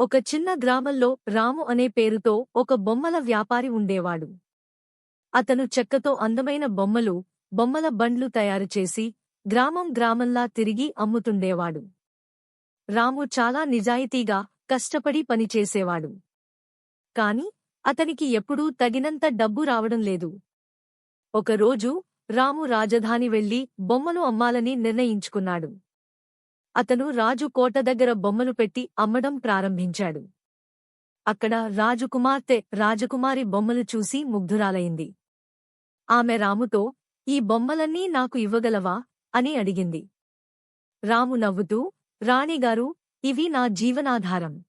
ఒక చిన్న గ్రామంలో రాము అనే పేరుతో ఒక బొమ్మల వ్యాపారి ఉండేవాడు. అతను చెక్కతో అందమైన బొమ్మలు బొమ్మల బండ్లు తయారుచేసి గ్రామం గ్రామంలా తిరిగి అమ్ముతుండేవాడు. రాము చాలా నిజాయితీగా కష్టపడి పనిచేసేవాడు కాని అతనికి ఎప్పుడూ తగినంత డబ్బు రావడం లేదు. ఒకరోజు రాము రాజధాని వెళ్ళి బొమ్మలు అమ్మాలని నిర్ణయించుకున్నాడు. అతను రాజు కోట దగ్గర బొమ్మలు పెట్టి అమ్మడం ప్రారంభించాడు. అక్కడ రాజుకుమార్తె రాజకుమారి బొమ్మలు చూసి ముగ్ధురాలయింది ఆమె రాముతో ఈ బొమ్మలన్నీ నాకు ఇవ్వగలవా? అని అడిగింది. రాము నవ్వుతూ రాణిగారు ఇవి నా జీవనాధారం.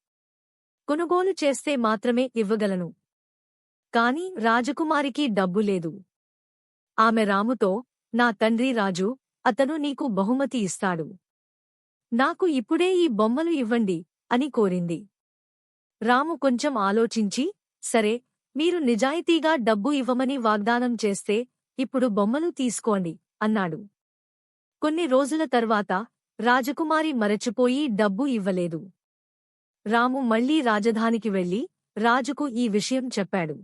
కొనుగోలు చేస్తే మాత్రమే ఇవ్వగలను. కాని రాజకుమారికి డబ్బు లేదు. ఆమె రాముతో నా తండ్రి రాజు అతను నీకు బహుమతి ఇస్తాడు. నాకు ఇప్పుడే ఈ బొమ్మలు ఇవ్వండి అని కోరింది. రాము కొంచెం ఆలోచించి సరే మీరు నిజాయితీగా డబ్బు ఇవ్వమని వాగ్దానం చేస్తే ఇప్పుడు బొమ్మలు తీసుకోండి అన్నాడు. కొన్ని రోజుల తర్వాత రాజకుమారి మరచిపోయి డబ్బు ఇవ్వలేదు. రాము మళ్ళీ రాజధానికి వెళ్ళి రాజుకు ఈ విషయం చెప్పాడు.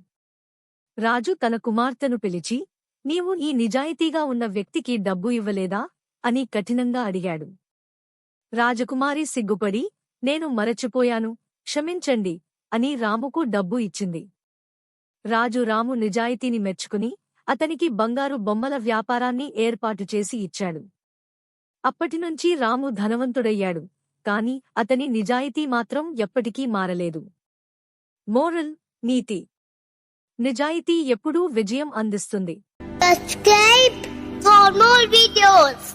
రాజు తన కుమార్తెను పిలిచి నీవు ఈ నిజాయితీగా ఉన్న వ్యక్తికి డబ్బు ఇవ్వలేదా? అని కఠినంగా అడిగాడు. రాజకుమారి సిగ్గుపడి నేను మరచిపోయాను క్షమించండి అని రాముకు డబ్బు ఇచ్చింది. రాజు రాము నిజాయితీని మెచ్చుకుని అతనికి బంగారు బొమ్మల వ్యాపారాన్ని ఏర్పాటు చేసి ఇచ్చాడు. అప్పటినుంచి రాము ధనవంతుడయ్యాడు కాని అతని నిజాయితీ మాత్రం ఎప్పటికీ మారలేదు. మోరల్ నీతి. నిజాయితీ ఎప్పుడూ విజయం అందిస్తుంది. Subscribe for more videos.